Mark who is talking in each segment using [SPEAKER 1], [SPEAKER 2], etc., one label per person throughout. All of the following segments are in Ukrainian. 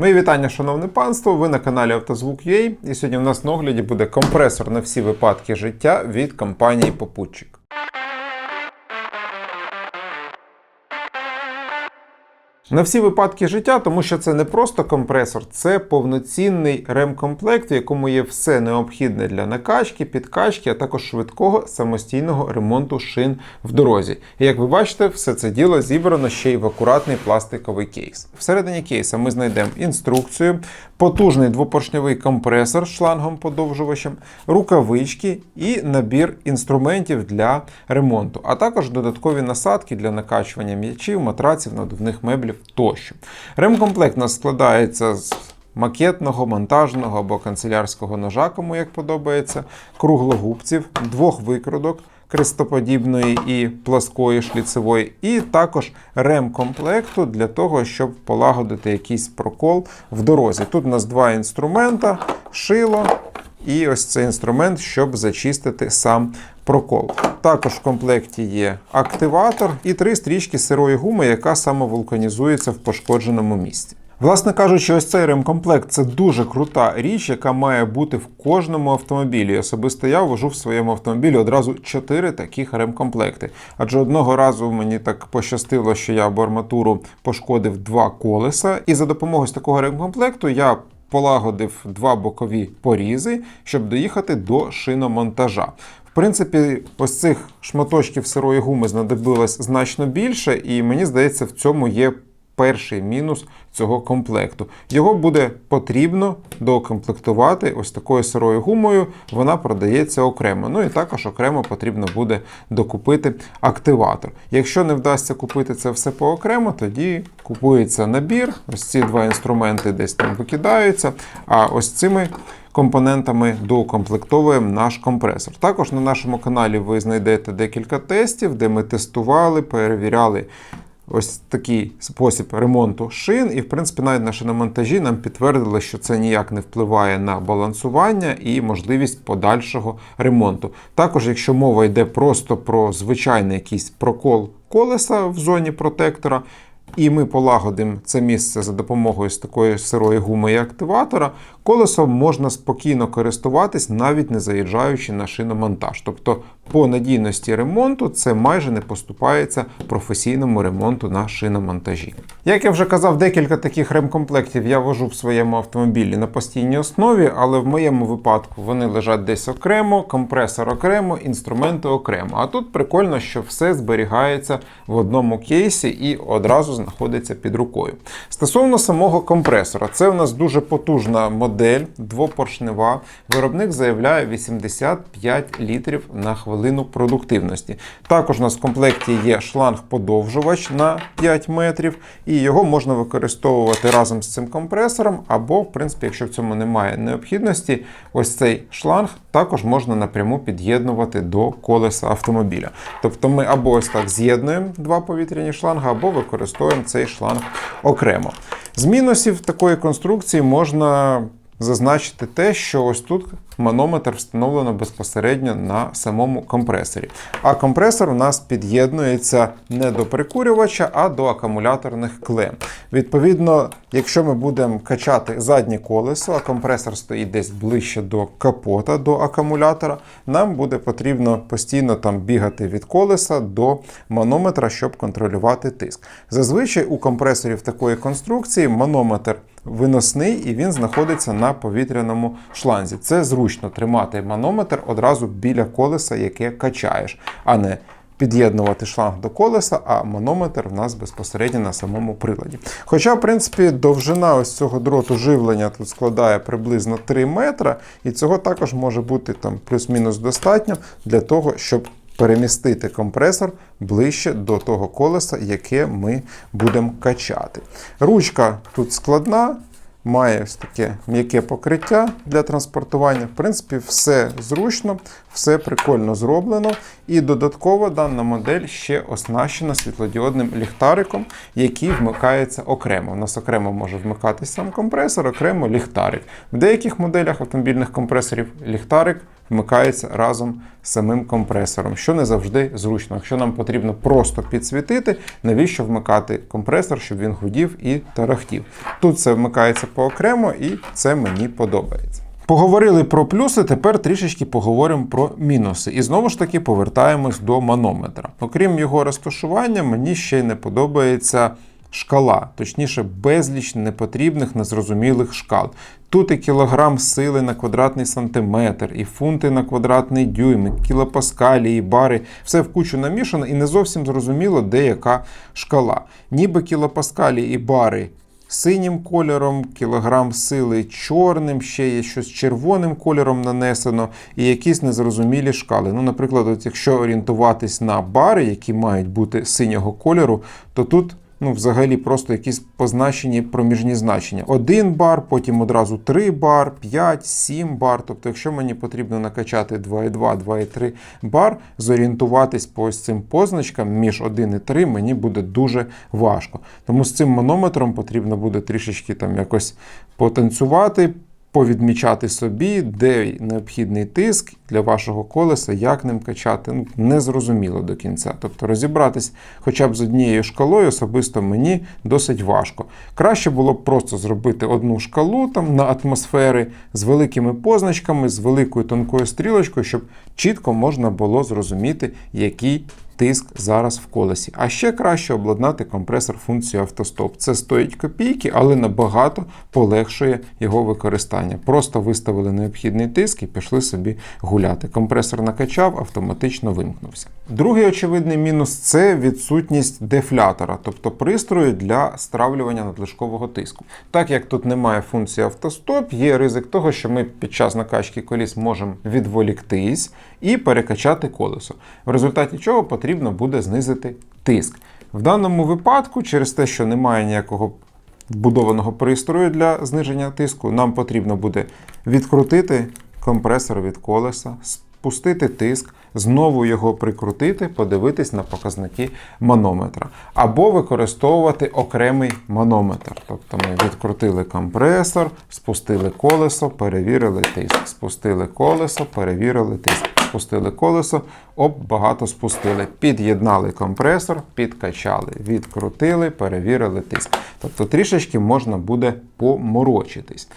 [SPEAKER 1] Мої вітання, шановне панство. Ви на каналі Автозвук.ua і сьогодні в нас на огляді буде компресор на всі випадки життя від компанії Попутчик. На всі випадки життя, тому що це не просто компресор, це повноцінний ремкомплект, в якому є все необхідне для накачки, підкачки, а також швидкого самостійного ремонту шин в дорозі. І як ви бачите, все це діло зібрано ще й в акуратний пластиковий кейс. Всередині кейса ми знайдемо інструкцію, потужний двопоршньовий компресор з шлангом подовжувачем, рукавички і набір інструментів для ремонту, а також додаткові насадки для накачування м'ячів, матраців, надувних меблів тощо. Ремкомплект у нас складається з макетного, монтажного або канцелярського ножа, кому як подобається, круглогубців, двох викруток. Крестоподібної і пласкої шліцевої, і також ремкомплекту для того, щоб полагодити якийсь прокол в дорозі. Тут у нас два інструмента: шило і ось цей інструмент, щоб зачистити сам прокол. Також в комплекті є активатор і три стрічки сирої гуми, яка самовулканізується в пошкодженому місці. Власне кажучи, ось цей ремкомплект це дуже крута річ, яка має бути в кожному автомобілі. Особисто я вожу в своєму автомобілі одразу чотири таких ремкомплекти. Адже одного разу мені так пощастило, що я об арматуру пошкодив два колеса, і за допомогою такого ремкомплекту я полагодив два бокові порізи, щоб доїхати до шиномонтажа. В принципі, ось цих шматочків сирої гуми знадобилось значно більше, і мені здається, в цьому є перший мінус цього комплекту. Його буде потрібно докомплектувати ось такою сирою гумою. Вона продається окремо. Ну і також окремо потрібно буде докупити активатор. Якщо не вдасться купити це все поокремо, тоді купується набір. Ось ці два інструменти десь там викидаються. А ось цими. Компонентами доукомплектовуємо наш компресор. Також на нашому каналі ви знайдете декілька тестів, де ми тестували, перевіряли ось такий спосіб ремонту шин. І, в принципі, навіть на шиномонтажі нам підтвердили, що це ніяк не впливає на балансування і можливість подальшого ремонту. Також, якщо мова йде просто про звичайний якийсь прокол колеса в зоні протектора. І ми полагодимо це місце за допомогою з такої сирої гуми і активатора. Колесом можна спокійно користуватись, навіть не заїжджаючи на шиномонтаж. Тобто, по надійності ремонту це майже не поступається професійному ремонту на шиномонтажі. Як я вже казав, декілька таких ремкомплектів я вожу в своєму автомобілі на постійній основі, але в моєму випадку вони лежать десь окремо, компресор окремо, інструменти окремо. А тут прикольно, що все зберігається в одному кейсі і одразу знаходиться під рукою. Стосовно самого компресора, це у нас дуже потужна модель, двопоршнева. Виробник заявляє 85 літрів на хвилину продуктивності. Також у нас в комплекті є шланг-подовжувач на 5 метрів, і його можна використовувати разом з цим компресором, або, в принципі, якщо в цьому немає необхідності, ось цей шланг також можна напряму під'єднувати до колеса автомобіля. Тобто ми або ось так з'єднуємо два повітряні шланги, або використовуємо цей шланг окремо. З мінусів такої конструкції можна зазначити те, що ось тут манометр встановлено безпосередньо на самому компресорі. А компресор у нас під'єднується не до прикурювача, а до акумуляторних клем. Відповідно, якщо ми будемо качати заднє колесо, а компресор стоїть десь ближче до капота, до акумулятора, нам буде потрібно постійно там бігати від колеса до манометра, щоб контролювати тиск. Зазвичай у компресорів такої конструкції манометр виносний і він знаходиться на повітряному шланзі. Це зручно тримати манометр одразу біля колеса, яке качаєш, а не під'єднувати шланг до колеса, а манометр в нас безпосередньо на самому приладі. Хоча, в принципі, довжина ось цього дроту живлення тут складає приблизно 3 метра, і цього також може бути там плюс-мінус достатньо для того, щоб перемістити компресор ближче до того колеса, яке ми будемо качати. Ручка тут складна. Має ось таке м'яке покриття для транспортування. В принципі, все зручно, все прикольно зроблено. І додатково дана модель ще оснащена світлодіодним ліхтариком, який вмикається окремо. У нас окремо може вмикатися сам компресор, окремо ліхтарик. В деяких моделях автомобільних компресорів ліхтарик вмикається разом з самим компресором, що не завжди зручно. Якщо нам потрібно просто підсвітити, навіщо вмикати компресор, щоб він гудів і тарахтів. Тут все вмикається поокремо, і це мені подобається. Поговорили про плюси, тепер трішечки поговоримо про мінуси. І знову ж таки повертаємось до манометра. Окрім його розташування, мені ще й не подобається шкала, точніше, безліч непотрібних, незрозумілих шкал. Тут і кілограм сили на квадратний сантиметр, і фунти на квадратний дюйм, і кілопаскалі, і бари. Все в кучу намішано, і не зовсім зрозуміло, де яка шкала. Ніби кілопаскалі і бари синім кольором, кілограм сили чорним, ще є щось червоним кольором нанесено, і якісь незрозумілі шкали. Ну, наприклад, от якщо орієнтуватись на бари, які мають бути синього кольору, то тут. Ну, взагалі, просто якісь позначені проміжні значення. Один бар, потім одразу 3 бар, 5, 7 бар. Тобто, якщо мені потрібно накачати 2,2, 2,3 бар, зорієнтуватись по ось цим позначкам між 1 і 3 мені буде дуже важко. Тому з цим манометром потрібно буде трішечки там якось потанцювати. Повідмічати собі, де необхідний тиск для вашого колеса, як ним качати, ну, незрозуміло до кінця. Тобто розібратись хоча б з однією шкалою особисто мені досить важко. Краще було б просто зробити одну шкалу там на атмосфери з великими позначками, з великою тонкою стрілочкою, щоб чітко можна було зрозуміти, який тиск зараз в колесі. А ще краще обладнати компресор функцією автостоп. Це стоїть копійки, але набагато полегшує його використання. Просто виставили необхідний тиск і пішли собі гуляти. Компресор накачав, автоматично вимкнувся. Другий очевидний мінус це відсутність дефлятора, тобто пристрою для стравлювання надлишкового тиску. Так як тут немає функції автостоп, є ризик того, що ми під час накачки коліс можемо відволіктись і перекачати колесо. В результаті чого потрібно буде знизити тиск. В даному випадку, через те, що немає ніякого вбудованого пристрою для зниження тиску, нам потрібно буде відкрутити компресор від колеса, спустити тиск, знову його прикрутити, подивитись на показники манометра. Або використовувати окремий манометр. Тобто ми відкрутили компресор, спустили колесо, перевірили тиск. Спустили колесо, перевірили тиск. Спустили колесо, об, багато спустили. Під'єднали компресор, підкачали, відкрутили, перевірили тиск. Тобто трішечки можна буде поморочитись.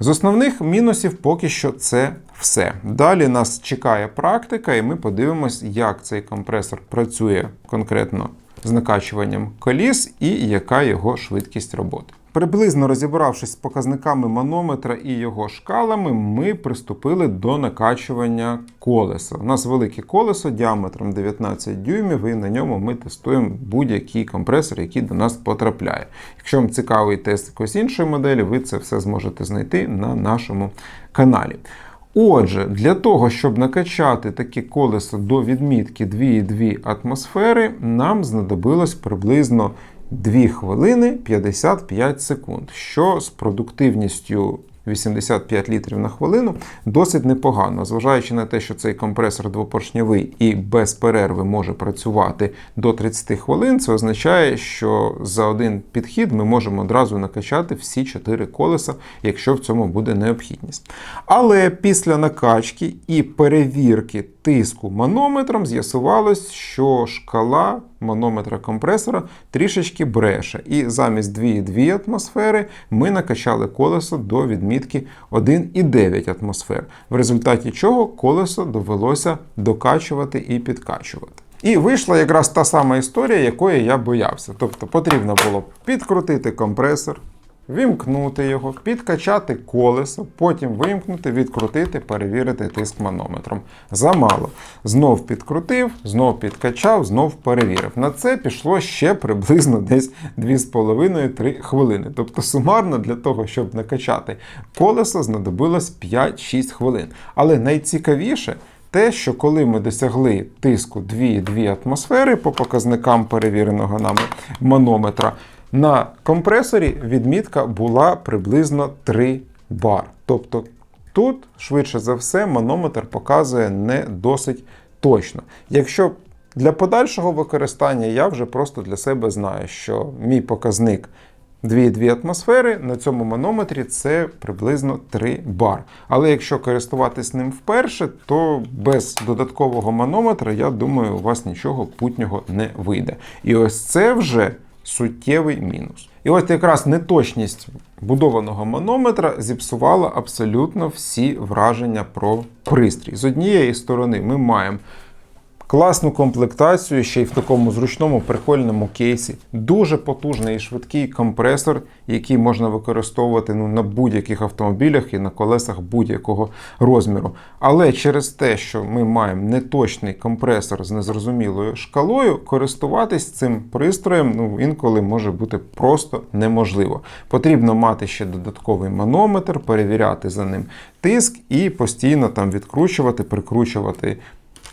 [SPEAKER 1] З основних мінусів поки що це все. Далі нас чекає практика, і ми подивимось, як цей компресор працює конкретно з накачуванням коліс і яка його швидкість роботи. Приблизно розібравшись з показниками манометра і його шкалами, ми приступили до накачування колеса. У нас велике колесо діаметром 19 дюймів, і на ньому ми тестуємо будь-який компресор, який до нас потрапляє. Якщо вам цікавий тест якоїсь іншої моделі, ви це все зможете знайти на нашому каналі. Отже, для того, щоб накачати таке колесо до відмітки 2,2 атмосфери, нам знадобилось приблизно 2 хвилини 55 секунд, що з продуктивністю 85 літрів на хвилину досить непогано, зважаючи на те, що цей компресор двопоршньовий і без перерви може працювати до 30 хвилин. Це означає, що за один підхід ми можемо одразу накачати всі 4 колеса, якщо в цьому буде необхідність. Але після накачки і перевірки тиску манометром з'ясувалось, що шкала манометра компресора трішечки бреше. І замість 2,2 атмосфери ми накачали колесо до відмітки 1,9 атмосфер, в результаті чого колесо довелося докачувати і підкачувати. І вийшла якраз та сама історія, якої я боявся. Тобто потрібно було підкрутити компресор, Вімкнути його, підкачати колесо, потім вимкнути, відкрутити, перевірити тиск манометром. Замало. Знов підкрутив, знов підкачав, знов перевірив. На це пішло ще приблизно десь 2,5-3 хвилини. Тобто сумарно для того, щоб накачати колесо, знадобилось 5-6 хвилин. Але найцікавіше. Те, що коли ми досягли тиску 2,2 атмосфери по показникам перевіреного нами манометра, на компресорі відмітка була приблизно 3 бар. Тобто тут, швидше за все, манометр показує не досить точно. Якщо для подальшого використання я вже просто для себе знаю, що мій показник 2,2 атмосфери. На цьому манометрі це приблизно 3 бар. Але якщо користуватись ним вперше, то без додаткового манометра, я думаю, у вас нічого путнього не вийде. І ось це вже суттєвий мінус. І ось якраз неточність будованого манометра зіпсувала абсолютно всі враження про пристрій. З однієї сторони, ми маємо класну комплектацію, ще й в такому зручному прикольному кейсі. Дуже потужний і швидкий компресор, який можна використовувати ну, на будь-яких автомобілях і на колесах будь-якого розміру. Але через те, що ми маємо неточний компресор з незрозумілою шкалою, користуватись цим пристроєм ну, інколи може бути просто неможливо. Потрібно мати ще додатковий манометр, перевіряти за ним тиск і постійно там відкручувати, прикручувати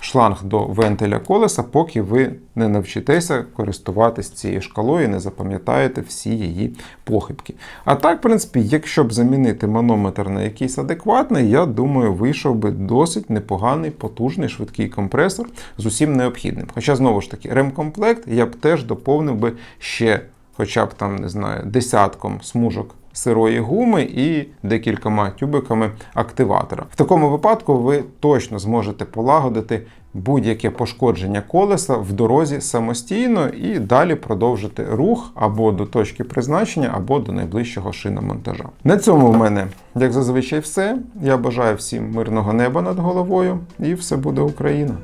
[SPEAKER 1] шланг до вентиля колеса, поки ви не навчитеся користуватись цією шкалою і не запам'ятаєте всі її похибки. А так, в принципі, якщо б замінити манометр на якийсь адекватний, я думаю, вийшов би досить непоганий, потужний, швидкий компресор з усім необхідним. Хоча, знову ж таки, ремкомплект я б теж доповнив би ще, хоча б там, не знаю, десятком смужок сирої гуми і декількома тюбиками активатора. В такому випадку ви точно зможете полагодити будь-яке пошкодження колеса в дорозі самостійно і далі продовжити рух або до точки призначення, або до найближчого шиномонтажа. На цьому в мене, як зазвичай, все. Я бажаю всім мирного неба над головою, і все буде Україна!